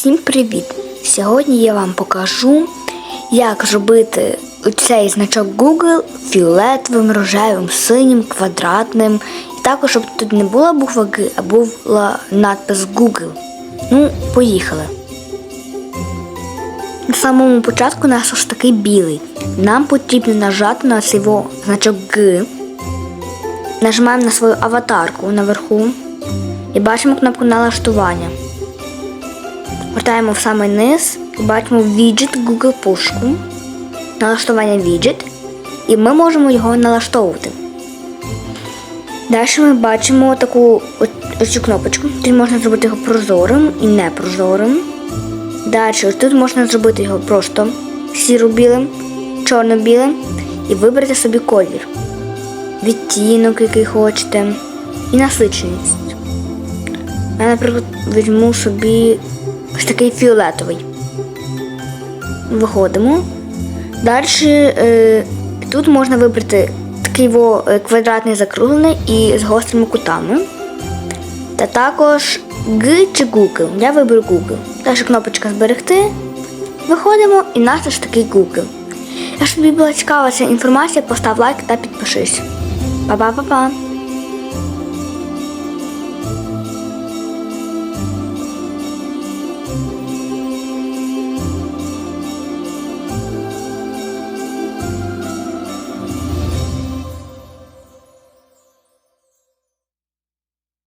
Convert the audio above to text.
Всім привіт! Сьогодні я вам покажу, як зробити цей значок Google фіолетовим, рожевим, синім, квадратним. І також, щоб тут не була буква Г, а була надпис Google. Ну, поїхали. На самому початку у нас ось такий білий. Нам потрібно нажати на цей значок Г. Нажимаємо на свою аватарку наверху і бачимо кнопку налаштування. Вертаємо в самий низ і бачимо віджит Google пушку, налаштування віджит, і ми можемо його налаштовувати. Далі ми бачимо таку ось- цю кнопочку. Тут можна зробити його прозорим і непрозорим. Далі тут можна зробити його просто сіро-білим, чорно-білим і вибрати собі колір, відтінок, який хочете, і насиченість. Я, наприклад, візьму собі ось такий фіолетовий. Виходимо. Далі е, тут можна вибрати такий во, е, квадратний закруглений і з гострими кутами. Та також Г чи Google. Я виберу Google. Далі кнопочка зберегти. Виходимо і нас ось такий Google. Якщо тобі була цікава ця інформація, постав лайк та підпишись. Па-па-па-па!